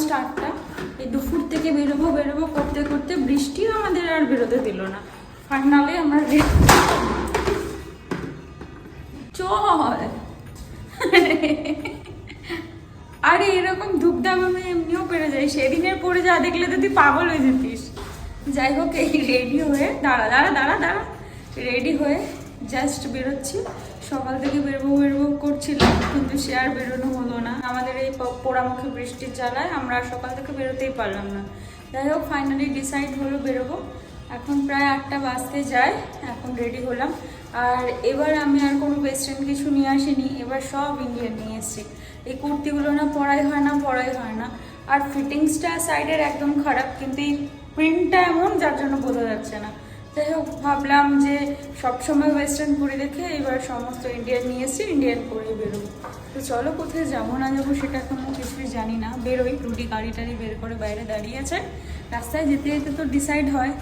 Almost আটটা এই দুপুর থেকে বেরোবো বেরোবো করতে করতে বৃষ্টিও আমাদের আর বেরোতে দিল না। ফাইনালি আমরা চল। আরে এরকম ধূপধাপ আমি এমনিও পেরে যাই। সেদিনের পরে যা দেখলে তো তুই পাগল হয়ে যেতিস। যাই হোক, এই রেডি হয়ে, দাঁড়া দাঁড়া দাঁড়া দাঁড়া। রেডি হয়ে জাস্ট বেরোচ্ছি। সকাল থেকে বেরোবো বেরোবো করছিলাম, কিন্তু সে আর বেরোনো হলো আমাদের এই পোড়ামুখী বৃষ্টির জ্বালায় আমরা সকাল থেকে বেরোতেই পারলাম না। যাই হোক ফাইনালি ডিসাইড হলো বেরোবো। এখন প্রায় আটটা বাজতে যায়, এখন রেডি হলাম। আর এবার আমি আর কোনো ওয়েস্টার্ন কিছু নিয়ে আসিনি, এবার সব ইন্ডিয়ান নিয়ে এসেছি। এই কুর্তিগুলো না পরাই হয় না, পরাই হয় না। আর ফিটিংসটা সাইডের একদম খারাপ, কিন্তু এই প্রিন্টটা এমন যার জন্য বোঝা যাচ্ছে না। যাই হোক ভাবলাম যে সবসময় ওয়েস্টার্ন পরে দেখে এবার সমস্ত ইন্ডিয়ান নিয়ে এসেছি ইন্ডিয়ান পরেই বেরোবো। তো চলো কোথায় যাব, না যাব সেটা এখনও কিছুই জানি না। বেরোই, রুটি গাড়ি টাড়ি বের করে বাইরে দাঁড়িয়ে আছে। রাস্তায় যেতে যেতে তো ডিসাইড হয়।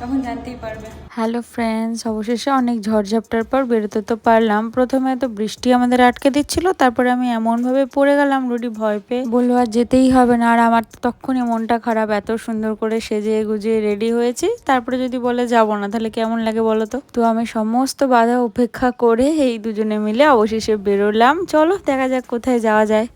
তখন জানতেই পারবে। হ্যালো ফ্রেন্ডস, অবশেষে অনেক ঝড়ঝাপটার পর বেরোতে তো পারলাম। প্রথমে তো বৃষ্টি আমাদের আটকে দিচ্ছিল, তারপরে আমি এমনভাবে পড়ে গেলাম রুটি ভয় পেয়ে। বলল, আর যেতেই হবে না, আর আমার তো তখনই মনটা খারাপ, এত সুন্দর করে সেজে গুজিয়ে রেডি হয়েছি। তারপরে যদি বলে যাব না, তাহলে কেমন লাগে বলো তো? তো আমি সমস্ত বাধা উপেক্ষা করে এই দুজনে মিলে অবশেষে বেরোলাম। চলো, দেখা যাক কোথায় যাওয়া যায়।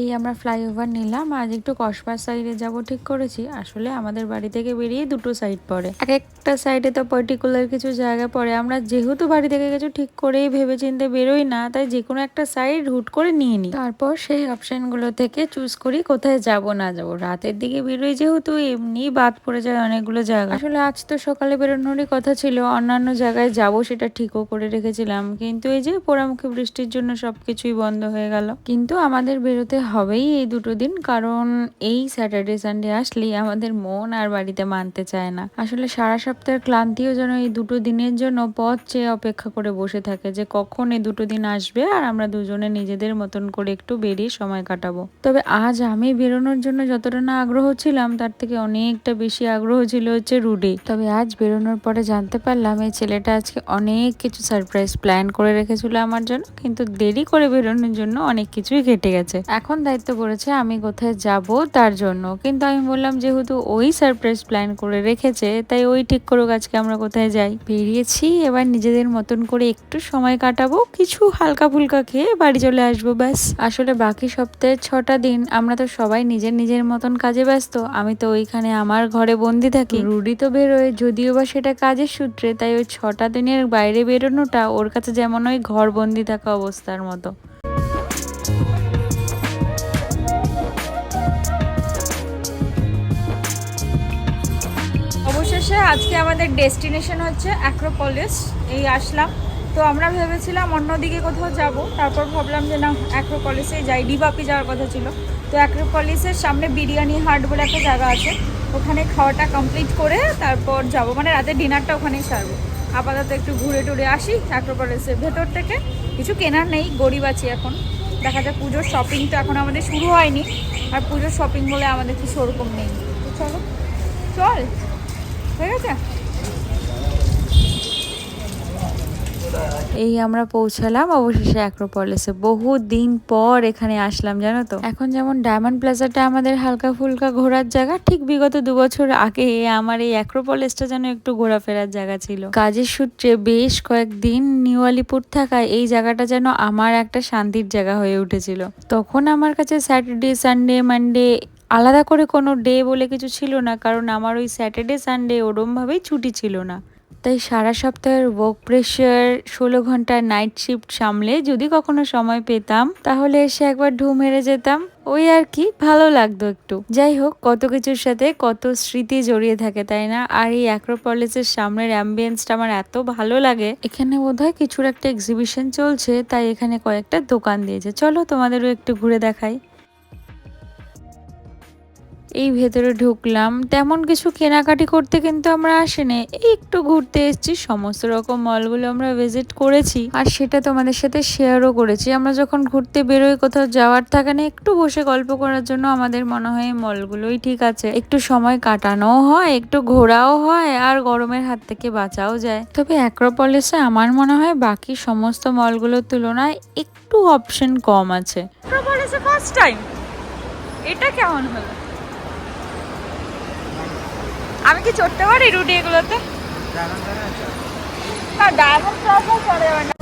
এই আমরা ফ্লাইওভার নিলাম, আজ একটু কসবার সাইডে যাব, ঠিক করেছি? আসলে আমাদের বাড়ি থেকে বেরিয়ে দুটো সাইড পড়ে। এক একটা সাইডে তো পার্টিকুলার কিছু জায়গা পড়ে। আমরা যেহেতু বাড়ি থেকে কিছু ঠিক করেই ভেবে চিনতে বেরোই না, তাই যে কোনো একটা সাইড হুট করে নিয়ে নিই তারপর সেই অপশানগুলো থেকে চুজ করি কোথায় যাব, না যাব। রাতের দিকে বেরোই যেহেতু, এমনি বাদ পড়ে যায় অনেকগুলো জায়গা। আসলে আজ তো সকালে বেরোনোরই কথা ছিল, অন্যান্য জায়গায় যাব সেটা ঠিকও করে রেখেছিলাম। কিন্তু এই যে পোড়ামুখী বৃষ্টির জন্য সবকিছুই বন্ধ হয়ে গেল। কিন্তু আমাদের বেরোতে হবেই এই দুটো দিন। কারণ এই স্যাটারডে সানডে আসলেই আমাদের মন আর বাড়িতে মানতে চায় না। আসলে সারা সপ্তাহের ক্লান্তিও যেন এই দুটো দিনের জন্য পথ চেয়ে অপেক্ষা করে বসে থাকে যে কখন এই দুটো দিন আসবে আর আমরা দুজনে নিজেদের মতন করে একটু বেরিয়ে সময় কাটাবো। তবে আজ আমি বেরোনোর জন্য যতটা না আগ্রহ ছিলাম, তার থেকে অনেকটা বেশি আগ্রহ ছিল হচ্ছে রুডি। তবে আজ বেরোনোর পরে জানতে পারলাম এই ছেলেটা আজকে অনেক কিছু সারপ্রাইজ প্ল্যান করে রেখেছিল আমার জন্য। কিন্তু দেরি করে বেরোনোর জন্য অনেক কিছুই কেটে গেছে। এখন দায়িত্ব পড়েছে, আমি কোথায় যাব তার জন্য। কিন্তু আমি বললাম, যেহেতু ওই সারপ্রাইজ প্ল্যান করে রেখেছে, তাই ওই ঠিক করুক, আজকে আমরা কোথায় যাই। বেরিয়েছি, এবার নিজেদের মতন করে একটু সময় কাটাবো, কিছু হালকা ফুলকা খেয়ে বাড়ি চলে আসব, ব্যাস। আসলে বাকি সপ্তাহের ছটা দিন আমরা তো সবাই নিজের নিজের মতন কাজে ব্যস্ত। আমি তো ওইখানে আমার ঘরে বন্দি থাকি। রুডি তো বেরোয়, যদিও বা সেটা কাজের সূত্রে, তাই ওই ছটা দিনের বাইরে বেরোনোটা ওর কাছে যেমন ওই ঘর বন্দি থাকা অবস্থার মতো। আজকে আমাদের ডেস্টিনেশন হচ্ছে অ্যাক্রোপলিস। এই আসলাম। তো আমরা ভেবেছিলাম অন্যদিকে কোথাও যাব, তারপর ভাবলাম যে না অ্যাক্রোপলিসে যাই। ডিবাপি যাওয়ার কথা ছিল। তো অ্যাক্রোপলিসের সামনে বিরিয়ানি হাট বলে একটা জায়গা আছে। ওখানে খাওয়াটা কমপ্লিট করে তারপর যাব। মানে রাতে ডিনারটা ওখানেই সারবো। আপাতত একটু ঘুরে টুরে আসি অ্যাক্রোপলিসের ভেতর থেকে। কিছু কেনার নেই, গরিব আছি এখন। দেখা যায় পুজোর শপিং তো এখন আমাদের শুরু হয়নি। আর পুজোর শপিং বলে আমাদের কিছু ওরকম নেই। চলো। চল। এই আমরা পৌঁছালাম অবশেষে অ্যাক্রোপলিসে বহু দিন পর এখানে আসলাম জানো তো। এখন যেমন ডায়মন্ড প্লাজাটা আমাদের হালকা ফুলকা ঘোরার জায়গা ঠিক বিগত দু বছর আগে আমার এই অ্যাক্রোপলিসটা যেন একটু ঘোরাফেরার জায়গা ছিল। কাজের সূত্রে বেশ কয়েকদিন নিউ আলিপুর থাকায় এই জায়গাটা যেন আমার একটা শান্তির জায়গা হয়ে উঠেছিল। তখন আমার কাছে স্যাটারডে সানডে মানডে আলাদা করে কোনো ডে বলে কিছু ছিল না, কারণ আমার ওই স্যাটারডে সানডে ওরমভাবেই ছুটি ছিল না। তাই সারা সপ্তাহের ওয়ার্ক প্রেশার ষোলো ঘণ্টার নাইট শিফট সামলে যদি কখনো সময় পেতাম, তাহলে এসে একবার ঢু মেরে যেতাম। ওই আর কি, ভালো লাগতো একটু। যাই হোক, কত কিছুর সাথে কত স্মৃতি জড়িয়ে থাকে, তাই না? আর এই অ্যাক্রোপলিসের সামনের অ্যাম্বিয়েন্সটা আমার এত ভালো লাগে। এখানে বোধহয় কিছুর একটা এক্সিবিশন চলছে, তাই এখানে কয়েকটা দোকান দিয়েছে। চলো তোমাদেরও একটু ঘুরে দেখাই। এই ভেতরে ঢুকলাম। তেমন কিছু কেনাকাটি করতে কিন্তু আমরা আসিনি। একটু ঘুরতে এসেছি, সমস্ত রকম মলগুলো আমরা ভিজিট করেছি। আর সেটা তোমাদের সাথে শেয়ারও করেছি। আমরা যখন ঘুরতে বেরোই, কোথাও যাওয়ার থাকে না, একটু বসে গল্প করার জন্য আমাদের মনে হয় মলগুলোই ঠিক আছে। একটু সময় কাটানোও হয়, একটু ঘোরাও হয়, আর গরমের হাত থেকে বাঁচাও যায়। তবে অ্যাক্রোপলিসে আমার মনে হয় বাকি সমস্ত মলগুলোর তুলনায় একটু অপশন কম আছে। এটা কেমন হলো? আমি কি চড়তে পারি রুটি এগুলোতে? না ডায়মন্ড ক্রসও চড়ে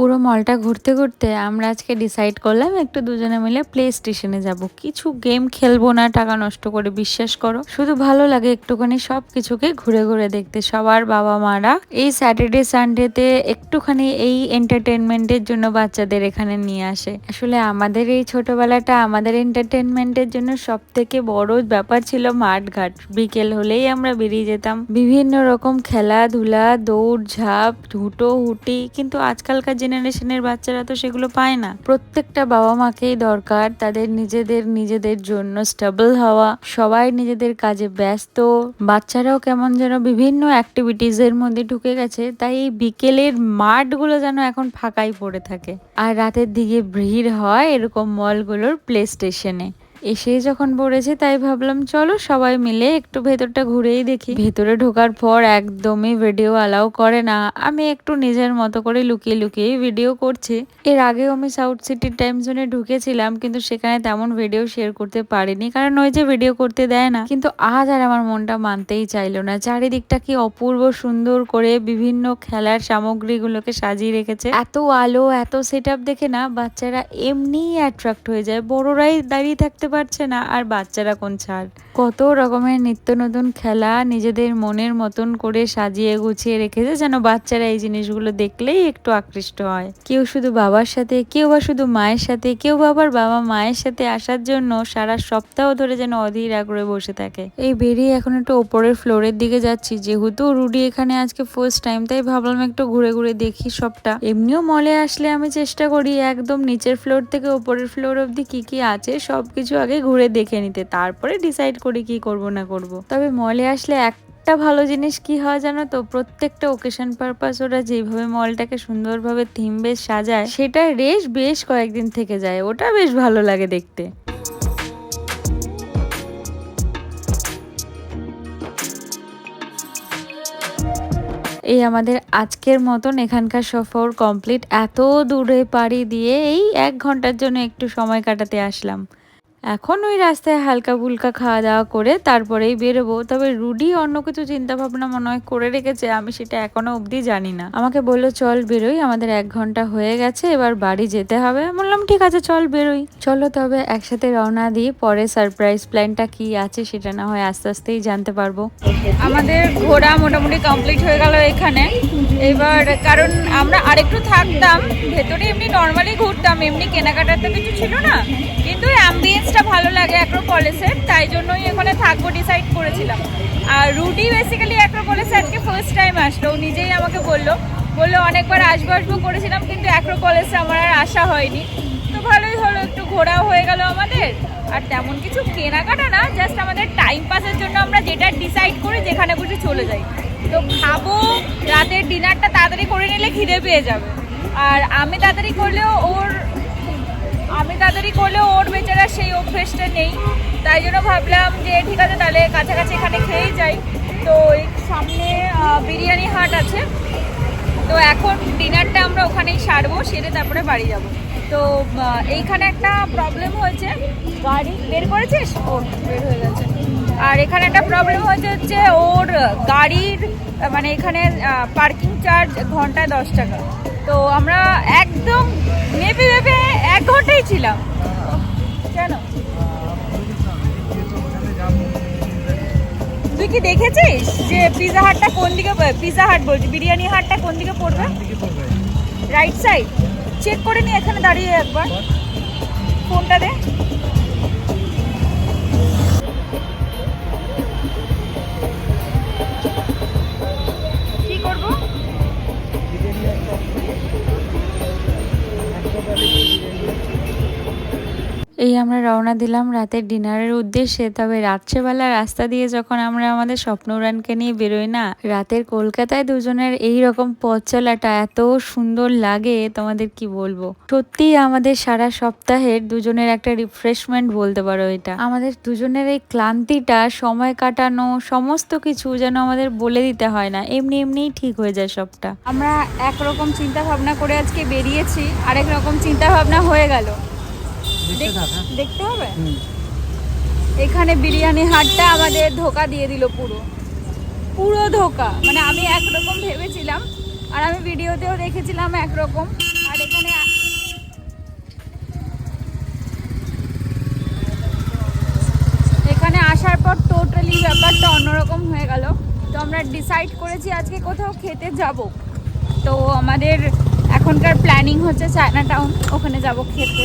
পুরো মলটা ঘুরতে ঘুরতে আমরা আজকে ডিসাইড করলাম একটু দুজনে মিলে প্লে স্টেশনে যাব। কিছু গেম খেলব না, টাকা নষ্ট করে বিশ্বাস করো। শুধু ভালো লাগে একটুখানি সব কিছুকে ঘুরে ঘুরে দেখতে। সবার বাবা মারা এই স্যাটারডে সানডেতে একটুখানি এই এন্টারটেনমেন্টের জন্য বাচ্চাদের এখানে নিয়ে আসে। আসলে আমাদের এই ছোটবেলাটা আমাদের এন্টারটেনমেন্টের জন্য সব থেকে বড় ব্যাপার ছিল মাঠঘাট। বিকেল হলেই আমরা বেরিয়ে যেতাম। বিভিন্ন রকম খেলাধুলা দৌড় ঝাঁপ হুটো হুটি কিন্তু আজকালকার জেনারেশনের বাচ্চারা তো সেগুলো পায় না। প্রত্যেকটা বাবা মাকেই দরকার তাদের নিজেদের নিজেদের জন্য স্টেবল হওয়া। সবাই নিজেদের কাজে ব্যস্ত। বাচ্চারাও কেমন যেন বিভিন্ন অ্যাক্টিভিটিস এর মধ্যে ঢুকে গেছে, তাই এই বিকেলের মাঠগুলো যেন এখন ফাঁকাই পড়ে থাকে। আর রাতের দিকে ভিড় হয় এরকম মলগুলোর প্লে স্টেশনে এসে যখন পড়েছে তাই ভাবলাম, চলো সবাই মিলে একটু ভেতরটা ঘুরেই দেখি। ভেতরে ঢোকার পর একদমই ভিডিও অ্যালাউ করে না। আমি একটু নিজের মতো করে লুকিয়ে লুকিয়ে ভিডিও করছি। এর আগেও আমি সাউথ সিটির টাইম জোনে ঢুকেছিলাম, কিন্তু সেখানে তেমন ভিডিও শেয়ার করতে পারিনি, কারণ ওই যে ভিডিও করতে দেয় না। কিন্তু আজ আর আমার মনটা মানতেই চাইলো না। চারিদিকটা কি অপূর্ব সুন্দর করে বিভিন্ন খেলার সামগ্রীগুলোকে সাজিয়ে রেখেছে। এত আলো, এত সেট দেখে না, বাচ্চারা এমনিই অ্যাট্রাক্ট হয়ে যায়। বড়রাই দাঁড়িয়ে থাকতে পারছে না আর বাচ্চারা কোন ছাড়? কত রকমের নিত্য নতুন খেলা নিজেদের মনের মতন করে সাজিয়ে গুছিয়ে রেখেছে যেন বাচ্চারা এই জিনিসগুলো দেখলেই একটু আকৃষ্ট হয়। কেউ শুধু বাবার সাথে, কেউ বা শুধু মায়ের সাথে, কেউ বা আবার বাবা মায়ের সাথে আসার জন্য সারা সপ্তাহ ধরে যেন অধীর আগ্রহে বসে থাকে। এই বেরিয়ে এখন একটু ওপরের ফ্লোরের দিকে যাচ্ছি, যেহেতু রুডি এখানে আজকে ফার্স্ট টাইম তাই ভাবলাম একটু ঘুরে ঘুরে দেখি সবটা। এমনিও মলে আসলে আমি চেষ্টা করি একদম নিচের ফ্লোর থেকে ওপরের ফ্লোর অবধি কি কি আছে সবকিছু আগে ঘুরে দেখে নিতে, তারপরে ডিসাইড করি কি করব না করব। তবে মলে আসলে এক একটা ভালো জিনিস কি হয় জানো তো? প্রত্যেকটা ওকেশন পারপাস ওরা যেভাবে মলটাকে সুন্দরভাবে থিম বেশ সাজায় সেটা রেশ বেশ কয়েকদিন থেকে যায়। ওটা বেশ ভালো লাগে দেখতে। এই আমাদের আজকের মতন এখানকার সফর কমপ্লিট এত দূরে পাড়ি দিয়ে এই এক ঘণ্টার জন্য একটু সময় কাটাতে আসলাম। এখন ওই রাস্তায় হালকা ফুলকা খাওয়া দাওয়া করে তারপরেই বেরোবো। তবে রুডি অন্য কিছু চিন্তা ভাবনা মনে হয় করে রেখেছে, আমি সেটা এখনও অবধি জানি না। আমাকে বলল, চল বেরোই, আমাদের এক ঘণ্টা হয়ে গেছে, এবার বাড়ি যেতে হবে। বললাম, ঠিক আছে, চল বেরোই। চলো, তবে একসাথে রওনা দিই, পরে সারপ্রাইজ প্ল্যানটা কি আছে সেটা না হয় আস্তে আস্তেই জানতে পারব। আমাদের ঘোরা মোটামুটি কমপ্লিট হয়ে গেল এখানে। এবার কারণ আমরা আরেকটু থাকতাম, ভেতরে এমনি নর্মালি ঘুরতাম, এমনি কেনাকাটার তো কিছু ছিল না। কিন্তু অ্যাম্বিয়েন্সটা ভালো লাগে অ্যাক্রোপলিসের তাই জন্যই এখানে থাকব ডিসাইড করেছিলাম। আর রুডি বেসিক্যালি অ্যাক্রোপলিসে আজকে ফার্স্ট টাইম আসলো। নিজেই আমাকে বলল বলল, অনেকবার আসব আসব করেছিলাম, কিন্তু অ্যাক্রোপলিসে আমার আর আসা হয়নি। তো ভালোই হলো, একটু ঘোরাও হয়ে গেল আমাদের। আর তেমন কিছু কেনাকাটা না জাস্ট আমাদের টাইম পাসের জন্য আমরা যেটা ডিসাইড করি, যেখানে বসে চলে যাই। তো খাব, রাতের ডিনারটা তাড়াতাড়ি করে নিলে খিদে পেয়ে যাবে। আর আমি তাড়াতাড়ি করলেও ওর আমি তাড়াতাড়ি করলেও ওর বেচারা সেই অভ্যেসটা নেই। তাই জন্য ভাবলাম যে ঠিক আছে, তাহলে কাছাকাছি এখানে খেয়েই যাই। তো সামনে বিরিয়ানি হাট আছে। তো এখন ডিনারটা আমরা ওখানেই সারবো, সেরে তারপরে বাড়ি যাব। তো এইখানে একটা প্রবলেম হয়েছে। গাড়ি বের করেছিস? ও, বের হয়ে গেছে। আর এখানে একটা প্রবলেম হয়েছে হচ্ছে ওর গাড়ির মানে এখানে পার্কিং চার্জ ঘন্টায় দশ টাকা। তো আমরা একদম মেপে মেপে এক ছিলাম কেন? তুই কি দেখেছিস যে পিজা হাটটা কোন দিকে পিজা হাট বলছি, বিরিয়ানি হাটটা কোন দিকে পড়বে? রাইট সাইড চেক করে নি এখানে দাঁড়িয়ে একবার। ফোনটা দে। আমরা রওনা দিলাম রাতের ডিনারের উদ্দেশ্যে। তবে রাত্রেবেলা রাস্তা দিয়ে যখন আমরা আমাদের স্বপ্ন উড়ানকে নিয়ে বেরোই না, রাতের কলকাতায় দুজনের এই রকম পথ চলাটা এত সুন্দর লাগে, তোমাদের কি বলব? সত্যি আমাদের সারা সপ্তাহের দুজনের একটা রিফ্রেশমেন্ট বলতে পারো এটা। আমাদের দুজনের এই ক্লান্তিটা, সময় কাটানো, সমস্ত কিছু যেন আমাদের বলে দিতে হয় না, এমনি এমনিই ঠিক হয়ে যায় সবটা। আমরা একরকম চিন্তা ভাবনা করে আজকে বেরিয়েছি, আরেক রকম চিন্তা ভাবনা হয়ে গেল। দেখতে হবে? এখানে বিরিয়ানি হাটটা আমাদের ধোকা দিয়ে দিল পুরো। পুরো ধোকা। মানে আমি একরকম ভেবেছিলাম আর আমি ভিডিওতেও দেখেছিলাম একরকম। আর এখানে এখানে আসার পর টোটালি ব্যাপারটা অন্যরকম হয়ে গেল। তো আমরা ডিসাইড করেছি আজকে কোথাও খেতে যাব। তো আমাদের এখনকার প্ল্যানিং হচ্ছে চায়না টাউন ওখানে যাব খেতে।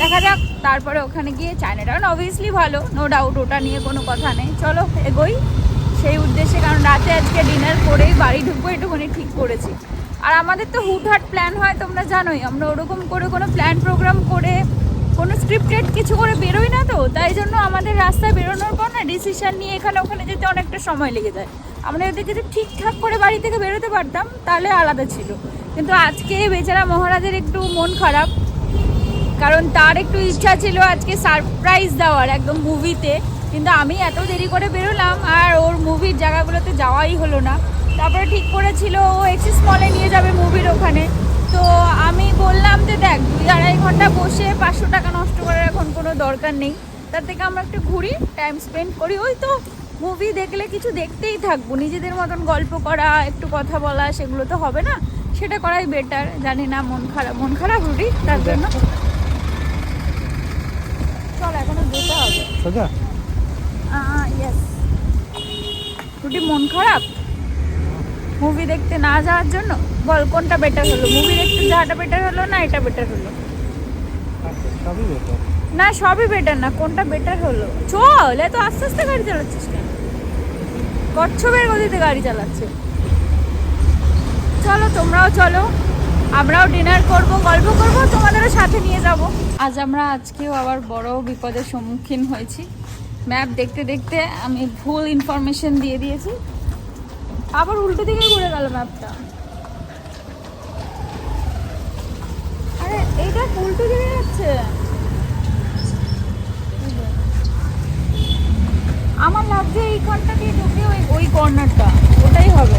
দেখা যাক, তারপরে ওখানে গিয়ে চায়না টাউন অবভিয়াসলি ভালো নো ডাউট ওটা নিয়ে কোনো কথা নেই। চলো, এগোই। সেই উদ্দেশ্যে, কারণ রাতে আজকে ডিনার করেই বাড়ি ঢুকবো একটুখানি ঠিক করেছি। আর আমাদের তো হুটহাট প্ল্যান হয়, তোমরা জানোই, আমরা ওরকম করে কোনো প্ল্যান প্রোগ্রাম করে, কোনো স্ক্রিপ্টেড কিছু করে বেরোই না তো, তাই জন্য আমাদের রাস্তায় বেরোনোর পর না ডিসিশান নিয়ে এখানে ওখানে যেতে অনেকটা সময় লেগে যায়। আমরা যদি যদি ঠিকঠাক করে বাড়ি থেকে বেরোতে পারতাম, তাহলে আলাদা ছিল। কিন্তু আজকে বেচারা মহারাজের একটু মন খারাপ, কারণ তার একটু ইচ্ছা ছিল আজকে সারপ্রাইজ দেওয়ার একদম মুভিতে কিন্তু আমি এত দেরি করে বেরোলাম আর ওর মুভির জায়গাগুলোতে যাওয়াই হলো না। তারপরে ঠিক করেছিল, ও এক্সিস মলে নিয়ে যাবে মুভির ওখানে। তো আমি বললাম যে দেখ, দুই আড়াই ঘণ্টা বসে পাঁচশো টাকা নষ্ট করার এখন কোনো দরকার নেই। তার থেকে আমরা একটু ঘুরি টাইম স্পেন্ড করি। ওই তো মুভি দেখলে কিছু দেখতেই থাকব। নিজেদের মতন গল্প করা, একটু কথা বলা, সেগুলো তো হবে না। সেটা করাই বেটার জানি না মন খারাপ মন খারাপ রুটি তার জন্য। চল এখনও যেতে হবে। সোজা? ইয়েস রুটি মন খারাপ? মুভি দেখতে না যাওয়ার জন্য? বল কোনটা বেটার হলো? মুভি দেখতে যাওয়াটা বেটার হলো না এটা বেটার হলো? আচ্ছা, সবই বেটার না সবই বেটার না কোনটা বেটার হলো? চল এত আস্তে আস্তে গাড়ি চালাচ্ছিস কেন? কচ্ছপের গতিতে গাড়ি চালাচ্ছে। চলো, তোমরাও চলো। আমরাও ডিনার করব, গল্প করব, তোমাদেরও সাথে নিয়ে যাব। আজ আমরা আজকেও আবার বড় বিপদের সম্মুখীন হয়েছি। ম্যাপ দেখতে দেখতে আমি ভুল ইনফরমেশন দিয়ে দিয়েছি। আবার উল্টো দিকে ঘুরে গেল ম্যাপটা আরে, এইটা উল্টো দিকে যাচ্ছে। আমার লাগছে দিয়ে ঢুকে ওই ওই কর্নারটা ওটাই হবে।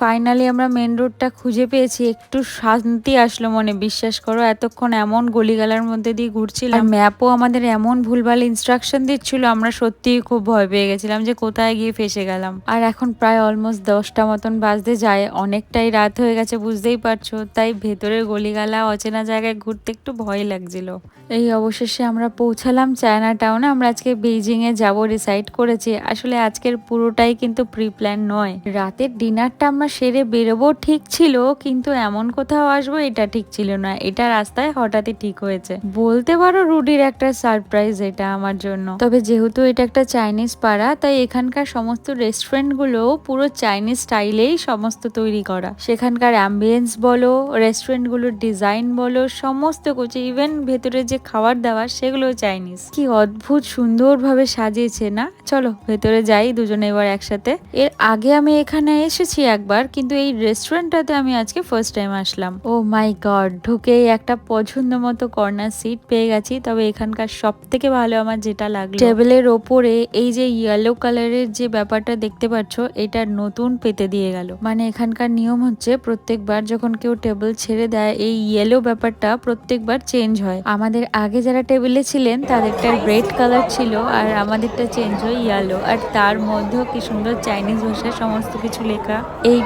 ফাইনালি আমরা মেন রোডটা খুঁজে পেয়েছি। একটু শান্তি আসলো মনে বিশ্বাস করো। এতক্ষণ এমন গলিগালার মধ্যে দিয়ে ঘুরছিলাম। ম্যাপও আমাদের এমন ভুলভাল ইনস্ট্রাকশন দিচ্ছিল আমরা সত্যিই খুব ভয় পেয়ে গেছিলাম যে কোথায় গিয়ে ফেসে গেলাম। আর এখন প্রায় অলমোস্ট দশটা মতন বাজতে যায়। অনেকটাই রাত হয়ে গেছে বুঝতেই পারছ। তাই ভেতরের গলিগালা অচেনা জায়গায় ঘুরতে একটু ভয় লাগছিল। এই অবশেষে আমরা পৌঁছালাম চায়না টাউনে আমরা আজকে বেইজিং এ যাব ডিসাইড করেছি। আসলে আজকের পুরোটাই কিন্তু প্রি প্ল্যান নয়। রাতের ডিনারটা আমরা সেরে বেরোবো ঠিক ছিল, কিন্তু এমন কোথাও আসব এটা ঠিক ছিল না। এটা রাস্তায় হঠাৎই ঠিক হয়েছে। বলতে পারো রুডির একটা সারপ্রাইজ এটা আমার জন্য। তবে যেহেতু এটা একটা চাইনিজ পাড়া, তাই এখানকার সমস্ত রেস্টুরেন্টগুলো পুরো চাইনিজ স্টাইলেই সমস্ত তৈরি করা। সেখানকার অ্যাম্বিয়েন্স বলো রেস্টুরেন্টগুলোর ডিজাইন বলো, সমস্ত কিছু ইভেন ভেতরে যে খাবার দাবার সেগুলো চাইনিজ। কি অদ্ভুত সুন্দরভাবে সাজিয়েছে না? চলো, ভেতরে যাই, দুজনে এবার একসাথে। এর আগে আমি এখানে এসেছি একবার। কিন্তু এই রেস্টুরেন্টটাতে আমি আজকে ফার্স্ট টাইম আসলাম। ও মাই গড ঢুকেই একটা পছন্দ মতো কর্নার সিট পেয়ে গেছি তবে এখানকার সব থেকে ভালো আমার যেটা লাগল। টেবিলের ওপরে এই যে ইয়েলো কালারের যে ব্যাপারটা দেখতে পাচ্ছ এটা নতুন পেতে দিয়ে গেল। মানে এখানকার নিয়ম হচ্ছে প্রত্যেকবার যখন কেউ টেবিল ছেড়ে দেয় এই ইয়েলো ব্যাপারটা প্রত্যেকবার চেঞ্জ হয়। আমাদের আগে যারা টেবিলে ছিলেন তাদেরটা রেড কালার ছিল আর আমাদেরটা চেঞ্জ হয় ইয়েলো আর তার মধ্যেও কি সুন্দর চাইনিজ ভাষায় সমস্ত কিছু লেখা।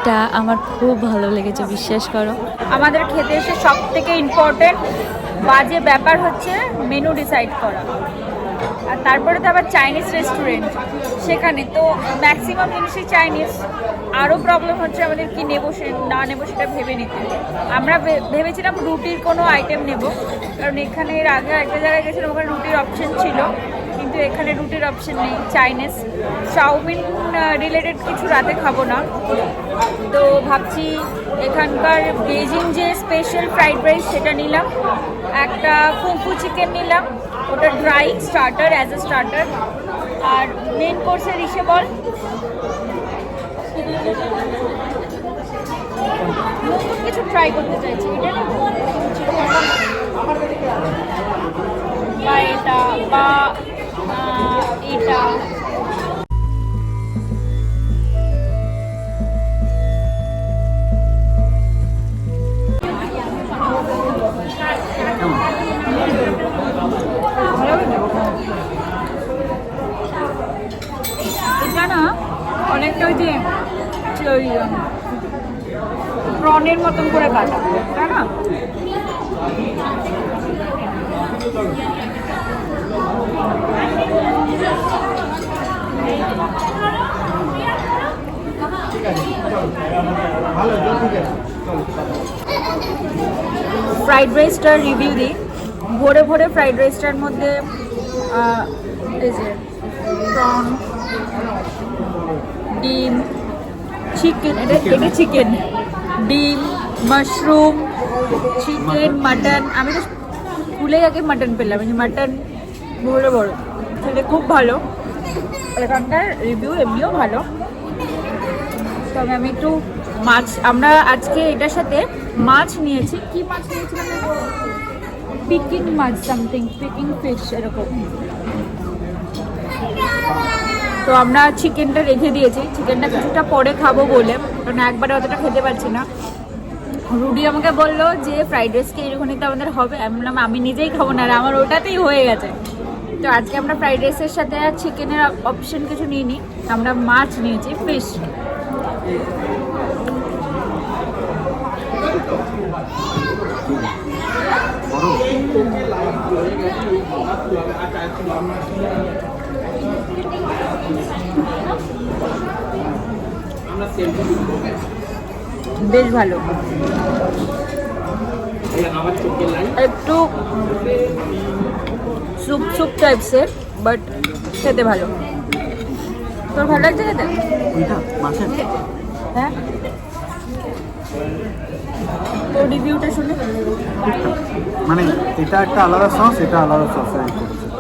এইটা আমার খুব ভালো লেগেছে, বিশ্বাস করো। আমাদের খেতে এসে সব থেকে ইম্পর্টেন্ট বাজে ব্যাপার হচ্ছে মেনু ডিসাইড করা। আর তারপরে তো আবার চাইনিজ রেস্টুরেন্ট সেখানে তো ম্যাক্সিমাম জিনিসই চাইনিজ আরও প্রবলেম হচ্ছে আমাদের কি নেব সে, না নেব সেটা ভেবে নিতে। আমরা ভেবেছিলাম রুটির কোনো আইটেম নেব। কারণ এখানে এর আগে একটা জায়গায় গেছিলাম, ওখানে রুটির অপশন ছিল। এখানে রুটির অপশন নেই, চাইনিজ। চাউমিন রিলেটেড কিছু রাতে খাব না। তো ভাবছি এখানকার বেজিং যে স্পেশাল ফ্রাইড রাইস সেটা নিলাম। একটা ফুফু চিকেন নিলাম। ওটা dry starter as a starter R main কোর্সের ইসে বল। কিছু ট্রাই করতে চাইছি। এটা না এটা বা এটা না অনেকটা ওই যে ওই প্রনের মতন করে কাটা তাই না? ফ্রাইড রাইসটার রিভিউ দিই। ভোরে ভোরে ফ্রাইড রাইসটার মধ্যে আহ, এই যে প্রন ডিম চিকেন এটা এটা চিকেন ডিম মাশরুম চিকেন মাটন আমি তো ভুলে আগে মাটন পেলাম। মাটন বড় বড় সেটা খুব ভালো। এখানকার রিভিউ এমনিও ভালো। তবে আমি একটু মাছ আমরা আজকে এটার সাথে মাছ নিয়েছি। কি মাছ নিয়েছিলাম পিকিং মাছ সামথিং পিকিং ফিশ এরকম। তো আমরা চিকেনটা রেখে দিয়েছি। চিকেনটা কিছুটা পরে খাব বলে। কারণ একবারে অতটা খেতে পারছি না। রুডি আমাকে বলল যে ফ্রাইড রাইসকে এরকমই তো আমাদের হবে? আমি বললাম, আমি নিজেই খাব না, আর আমার ওটাতেই হয়ে গেছে। তো আজকে আমরা ফ্রাইড রাইসের সাথে আর চিকেনের অপশন কিছু নিইনি। আমরা মাছ নিয়েছি ফিশ বেশ ভালো। একটু স্যুপ স্যুপ টাইপসের বাট খেতে ভালো। তোর ভালো লাগছে খেতে? হ্যাঁ? তোর রিভিউটা শুনে। মানে এটা একটা আলাদা সস এটা আলাদা সস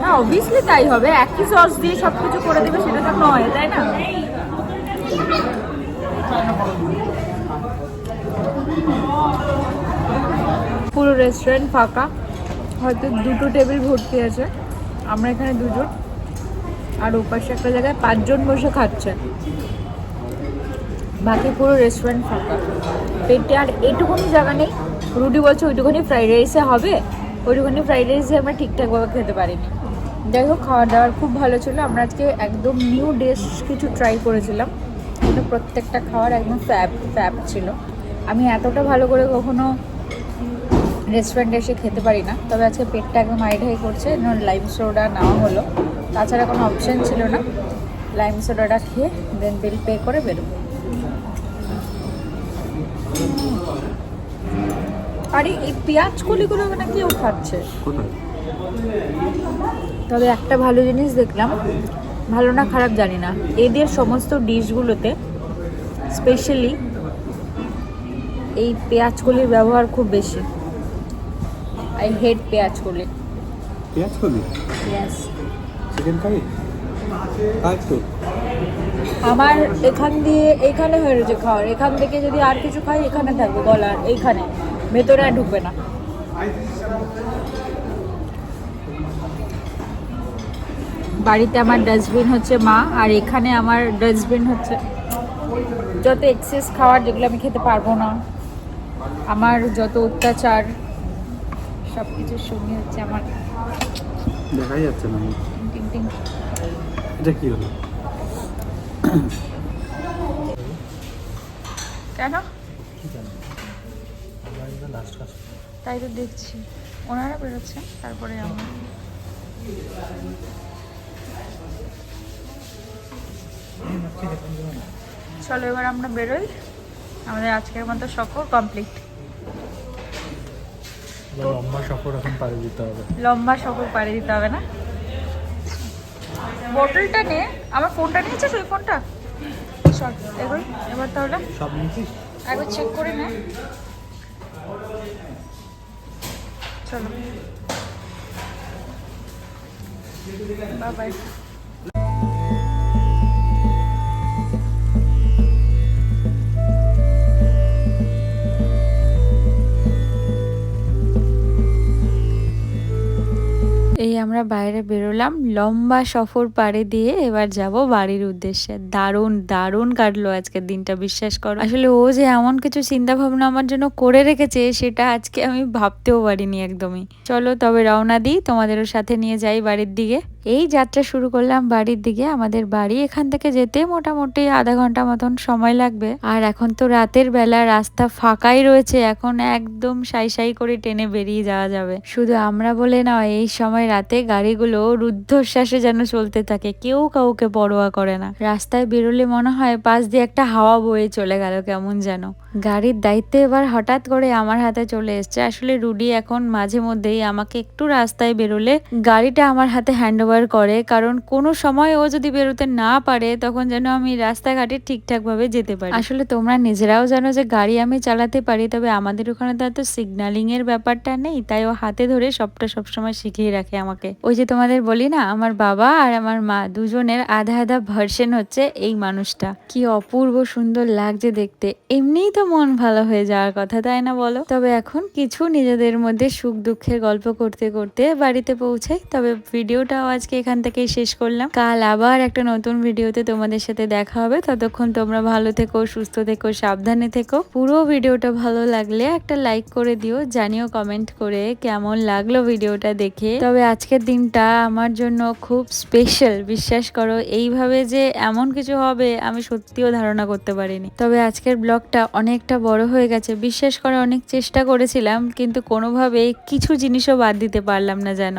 হ্যাঁ অবভিয়াসলি তাই হবে। একই সস দিয়ে সব কিছু করে দেবে সেটা তো নয় তাই না? পুরো রেস্টুরেন্ট ফাঁকা। হয়তো দুটো টেবিল ভর্তি আছে। আমরা এখানে দুজন। আর ওপাশে একটা জায়গায় পাঁচজন বসে খাচ্ছে। বাকি পুরো রেস্টুরেন্ট ফাঁকা। পেটে আর এইটুকুনি জায়গা নেই। রুটি বলছে ওইটুকুনি ফ্রাইড রাইসে হবে। ওইটুকুনি ফ্রাইড রাইসে আমরা ঠিকঠাকভাবে খেতে পারিনি। যাই হোক খাওয়া দাওয়ার খুব ভালো ছিল। আমরা আজকে একদম নিউ ডিশ কিছু ট্রাই করেছিলাম। কিন্তু প্রত্যেকটা খাওয়ার একদম ফ্যাপ ফ্যাব ছিল। আমি এতটা ভালো করে কখনো রেস্টুরেন্টে এসে খেতে পারি না। তবে আজকে পেটটা একদম হাইড হাই করছে লাইম সোডা নেওয়া হলো। তাছাড়া কোনো অপশান ছিল না। লাইম সোডাটা খেয়ে দেন বিল পে করে বেরোবো। আরে এই পেঁয়াজ কলিগুলো মানে কেউ খাচ্ছে? তবে একটা ভালো জিনিস দেখলাম ভালো না খারাপ জানি না। এদের সমস্ত ডিশগুলোতে স্পেশালি এই পেঁয়াজ কলির ব্যবহার খুব বেশি। আই হেড পেঁয়াজ কলি পেঁয়াজ কলি ইয়াস চিকেন কারি তো আমার এখান দিয়ে এখানে হয়ে রয়েছে খাওয়ার। এখান থেকে যদি আর কিছু খাই এখানে থাকবে গলার এইখানে। ভেতরে আর ঢুকবে না। বাড়িতে আমার ডাস্টবিন হচ্ছে মা আর এখানে আমার ডাস্টবিন হচ্ছে। যত এক্সেস খাওয়ার যেগুলো আমি খেতে পারব না আমার যত অত্যাচার সব কিছুর সঙ্গে হচ্ছে আমার দেখাই যাচ্ছে না। টিং টিং। এটা কি হলো? কেন? তাই তো দেখছি। ওনারা বেরোচ্ছে তারপরে আমরা। চলো এবার আমরা বেরোই। আমাদের আজকের মতো সফর কমপ্লিট লম্বা সফর এখন পাড়ি দিতে হবে। লম্বা সফর পাড়ি দিতে হবে না? বোতলটা নে। আমার ফোনটা নিয়েছিস ওই ফোনটা? চল এবার এবার তাহলে। সব নিয়েছিস? একবার চেক করে নে। চলো। Bye bye. আমরা বাইরে বেরোলাম, লম্বা সফর পাড়ে দিয়ে এবার যাব বাড়ির উদ্দেশ্যে। দারুণ দারুণ কাটলো আজকের দিনটা, বিশ্বাস করো। আসলে ও যে এমন কিছু চিন্তা ভাবনা আমার জন্য করে রেখেছে, সেটা আজকে আমি ভাবতেও পারিনি একদমই। চলো তবে রওনা দিই, তোমাদেরও সাথে নিয়ে যাই বাড়ির দিকে। এই যাত্রা শুরু করলাম বাড়ির দিকে, আমাদের বাড়ি এখান থেকে যেতে মোটামুটি আধা ঘণ্টা মতন সময় লাগবে। আর এখন তো রাতের বেলা রাস্তা ফাঁকাই রয়েছে, এখন একদম সাই সাই করে টেনে বেরিয়ে যাওয়া যাবে। শুধু আমরা বলে নয়, এই সময় রাতে গাড়িগুলো রুদ্ধশ্বাসে যেন চলতে থাকে, কেউ কাউকে পরোয়া করে না। রাস্তায় বেরোলে মনে হয় পাশ দিয়ে একটা হাওয়া বয়ে চলে গেল, কেমন যেন। গাড়ির দায়িত্ব এবার হঠাৎ করে আমার হাতে চলে এসছে। আসলে রুডি এখন মাঝে মধ্যেই আমাকে একটু রাস্তায় বেরোলে গাড়িটা আমার হাতে হ্যান্ড ওভার করে, কারণ কোনো সময় ও যদি বেরোতে না পারে, তখন যেন আমি রাস্তাঘাটে ঠিকঠাক ভাবে যেতে পারি। আসলে তোমরা নিজেরাও জানো যে গাড়ি আমি চালাতে পারি, তবে আমাদের ওখানে তো এত সিগন্যালিং এর ব্যাপারটা নেই, তাই ও হাতে ধরে সবটা সবসময় শিখিয়ে রাখে আমাকে। ওই যে তোমাদের বলি না, আমার বাবা আর আমার মা দুজনের আধা আধা ভার্সন হচ্ছে এই মানুষটা। কি অপূর্ব সুন্দর লাগছে দেখতে। এমনিই তো মন ভালো হয়ে যাওয়ার কথা, তাই না বলো? তবে এখন কিছু নিজেদের মধ্যে সুখ দুঃখের গল্প করতে করতে বাড়িতে পৌঁছাই, তবে ভিডিওটাও আজকে এখান থেকেই শেষ করলাম। কাল আবার একটা নতুন ভিডিওতে তোমাদের সাথে দেখা হবে। ততক্ষণ তোমরা ভালো থেকো, সুস্থ থেকো, সাবধানে থেকো। পুরো ভিডিওটা ভালো লাগলে একটা লাইক করে দিও, জানিও কমেন্ট করে কেমন লাগল ভিডিওটা দেখে। তবে আজকের দিনটা আমার জন্য খুব স্পেশাল বিশ্বাস করো। এইভাবে যে এমন কিছু হবে, আমি সত্যিও ধারণা করতে পারিনি। তবে আজকের ব্লগটা অনেকটা বড় হয়ে গেছে। বিশ্বাস করে, অনেক চেষ্টা করেছিলাম, কিন্তু কোনোভাবে কিছু জিনিসও বাদ দিতে পারলাম না যেন।